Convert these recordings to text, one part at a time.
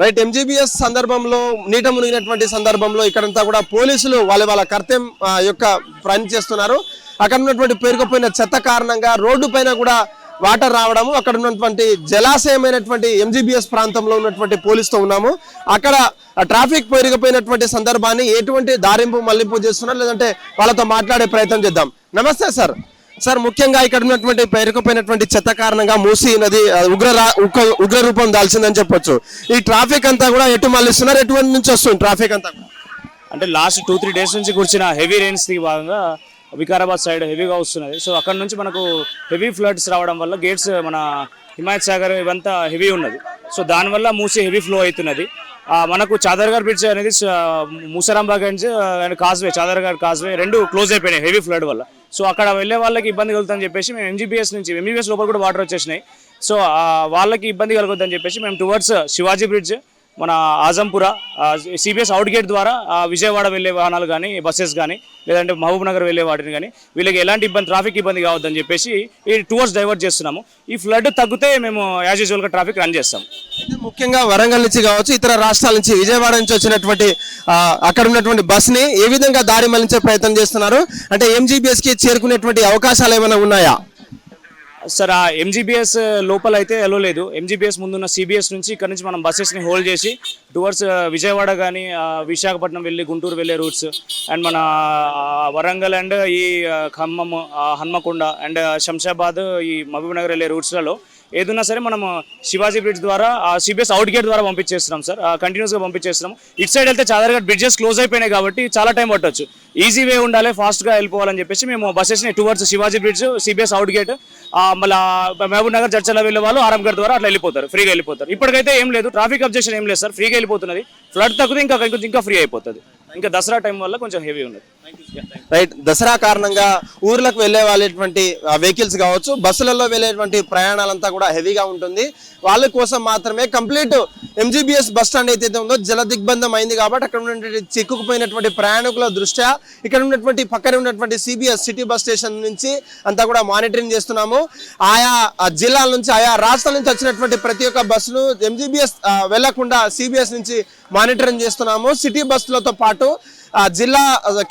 Right MGBS సందర్భంలో నీట మునిగినటువంటి సందర్భంలో ఇక్కడంతా కూడా పోలీసులు వాళ్ళ వాళ్ళ కర్తవ్యం యొక్క పని చేస్తున్నారు. అక్కడ ఉన్నటువంటి పేరుకుపోయిన చెత్త కారణంగా రోడ్డు పైన కూడా వాటర్ రావడము అక్కడ ఉన్నటువంటి జలాశయమైనటువంటి ఎంజీబీఎస్ ప్రాంతంలో ఉన్నటువంటి పోలీసుతో ఉన్నాము. అక్కడ ట్రాఫిక్ పెరిగిపోయినటువంటి సందర్భాన్ని ఎటువంటి దారింపు మళ్ళింపు చేస్తున్నారు లేదంటే వాళ్ళతో మాట్లాడే ప్రయత్నం చేద్దాం. నమస్తే సార్. సార్ ముఖ్యంగా ఇక్కడ ఉన్నటువంటి పేరుకుపోయినటువంటి చెత్త కారణంగా మూసీ నది ఉగ్ర ఉగ్ర- ఉగ్ర రూపం దాల్చిందని చెప్పొచ్చు. ఈ ట్రాఫిక్ అంతా కూడా ఎటు మళ్ళిస్తున్నారు ఎటువంటి నుంచి వస్తుంది ట్రాఫిక్ అంతా అంటే లాస్ట్ టూ త్రీ డేస్ నుంచి కూర్చున్న హెవీ రెయిన్స్ ది భాగంగా వికారాబాద్ సైడ్ హెవీగా వస్తున్నది. సో అక్కడ నుంచి మనకు హెవీ ఫ్లడ్స్ రావడం వల్ల గేట్స్ మన హిమాయత్ సాగర్ ఇవంతా హెవీ ఉన్నది. సో దానివల్ల మూసి హెవీ ఫ్లో అవుతున్నది. మనకు చాదర్గర్ బ్రిడ్జ్ అనేది Moosarambagh and causeway Chaderghat causeway రెండు క్లోజ్ అయిపోయినాయి హెవీ ఫ్లడ్ వల్ల. సో అక్కడ వెళ్ళే వాళ్ళకి ఇబ్బంది కలుగుతుందని చెప్పేసి మేము ఎంజీబీఎస్ నుంచి ఎంజీబీఎస్ లోపల కూడా వాటర్ వచ్చేసినాయి. సో వాళ్ళకి ఇబ్బంది కలుగుతుందని చెప్పేసి మేము టువర్డ్స్ శివాజీ బ్రిడ్జ్ మన ఆజంపుర సిబిఎస్ అవుట్ గేట్ ద్వారా విజయవాడ వెళ్ళే వాహనాలు కానీ బస్సెస్ కానీ లేదంటే మహబూబ్ నగర్ వెళ్ళే వాటిని కానీ వీళ్ళకి ఎలాంటి ఇబ్బంది ట్రాఫిక్ ఇబ్బంది కావద్దని చెప్పేసి ఈ టూర్స్ డైవర్ట్ చేస్తున్నాము. ఈ ఫ్లడ్ తగ్గితే మేము యాజ్ యూజువల్గా ట్రాఫిక్ రన్ చేస్తాం. ముఖ్యంగా వరంగల్ నుంచి కావచ్చు ఇతర రాష్ట్రాల నుంచి విజయవాడ నుంచి వచ్చినటువంటి అక్కడ ఉన్నటువంటి బస్ని ఏ విధంగా దారి మళ్ళించే ప్రయత్నం చేస్తున్నారు? అంటే ఎంజీబీఎస్కి చేరుకునేటువంటి అవకాశాలు ఏమైనా ఉన్నాయా? సార్ ఆ ఎంజీబీఎస్ లోపల అయితే ఎలో లేదు. ఎంజీబీఎస్ ముందున్న సిబిఎస్ నుంచి ఇక్కడ నుంచి మనం బస్సెస్ని హోల్డ్ చేసి టువర్డ్స్ విజయవాడ కానీ విశాఖపట్నం వెళ్ళి గుంటూరు వెళ్ళే రూట్స్ అండ్ మన వరంగల్ అండ్ ఈ ఖమ్మం హన్మకొండ అండ్ శంషాబాద్ ఈ మహబూబ్ నగర్ వెళ్ళే రూట్స్లలో ఏదన్నా సరే మనం శివాజీ బ్రిడ్జ్ ద్వారా సిబిఎస్ అవుట్ గేట్ ద్వారా పంపించేస్తున్నాం సార్. కంటిన్యూస్గా పంపించేస్తున్నాం. ఇటు సైడ్ వెళ్తే చాదర్ఘాట్ బ్రిడ్జెస్ క్లోజ్ అయిపోయినాయి కాబట్టి చాలా టైం పట్టొచ్చు. ఈజీ వే ఉండాలి ఫాస్ట్గా వెళ్ళిపోవాలని చెప్పేసి మేము బస్సెస్ని towards Shivaji bridge CBS out gate మళ్ళీ మహబూబ్ నగర్ చర్చల వెళ్ళే వాళ్ళు ఆరంగర్ ద్వారా అట్లా వెళ్ళిపోతారు ఫ్రీగా వెళ్ళిపోతారు. ఇప్పటికైతే ఏం లేదు ట్రాఫిక్ అబ్జెక్షన్ ఏం లేదు సార్ ఫ్రీగా వెళ్ళిపోతున్నది. ఫ్లడ్ తగ్గితే ఇంకా కొంచెం ఇంకా ఫ్రీ అయిపోతుంది. ఇంకా దసరా టైం వల్ల కొంచెం హెవీ ఉన్నది. రైట్ దసరా కారణంగా ఊర్లకు వెళ్ళే వాళ్ళటువంటి వెహికల్స్ కావచ్చు బస్సులలో వెళ్ళేటువంటి ప్రయాణాలంతా కూడా హెవీగా ఉంటుంది. వాళ్ళ కోసం మాత్రమే కంప్లీట్ ఎంజీబీఎస్ బస్ స్టాండ్ ఏదైతే ఉందో జల దిగ్బంధం అయింది కాబట్టి అక్కడ ఉన్నటువంటి చిక్కుకుపోయినటువంటి ప్రయాణికుల దృష్ట్యా ఇక్కడ ఉన్నటువంటి పక్కన ఉన్నటువంటి సిబిఎస్ సిటీ బస్ స్టేషన్ నుంచి అంతా కూడా మానిటరింగ్ చేస్తున్నాము. ఆయా జిల్లాల నుంచి ఆయా రాష్ట్రాల నుంచి వచ్చినటువంటి ప్రతి ఒక్క బస్సును ఎంజీబీఎస్ వెళ్ళకుండా సిబిఎస్ నుంచి మానిటరింగ్ చేస్తున్నాము. సిటీ బస్సులతో పాటు ఆ జిల్లా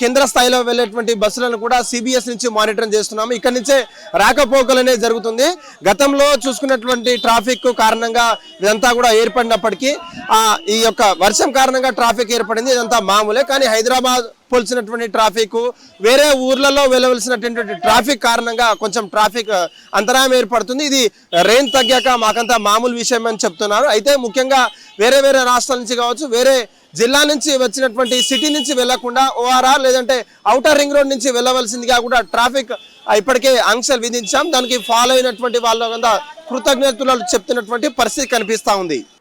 కేంద్ర స్థాయిలో వెళ్ళేటువంటి బస్సులను కూడా సిబిఎస్ నుంచి మానిటరింగ్ చేస్తున్నాము. ఇక్కడ నుంచే రాకపోకలు అనేది జరుగుతుంది. గతంలో చూసుకున్నటువంటి ట్రాఫిక్ కారణంగా ఇదంతా కూడా ఏర్పడినప్పటికీ ఆ ఈ యొక్క వర్షం కారణంగా ట్రాఫిక్ ఏర్పడింది. ఇదంతా మామూలే. కానీ హైదరాబాద్ పోల్చినటువంటి ట్రాఫిక్ వేరే ఊర్లలో వెళ్ళవలసినటువంటి ట్రాఫిక్ కారణంగా కొంచెం ట్రాఫిక్ అంతరాయం ఏర్పడుతుంది. ఇది రెయిన్ తగ్గాక మాకంతా మామూలు విషయం అని చెప్తున్నారు. అయితే ముఖ్యంగా వేరే వేరే రాష్ట్రాల నుంచి కావచ్చు వేరే జిల్లా నుంచి వచ్చినటువంటి సిటీ నుంచి వెళ్ళకుండా ఓఆర్ఆర్ లేదంటే ఔటర్ రింగ్ రోడ్ నుంచి వెళ్ళవలసిందిగా కూడా ట్రాఫిక్ ఇప్పటికే ఆంక్షలు విధించాం. దానికి ఫాలో అయినటువంటి వాళ్ళ కృతజ్ఞతలు చెప్తున్నటువంటి పరిస్థితి కనిపిస్తూ ఉంది.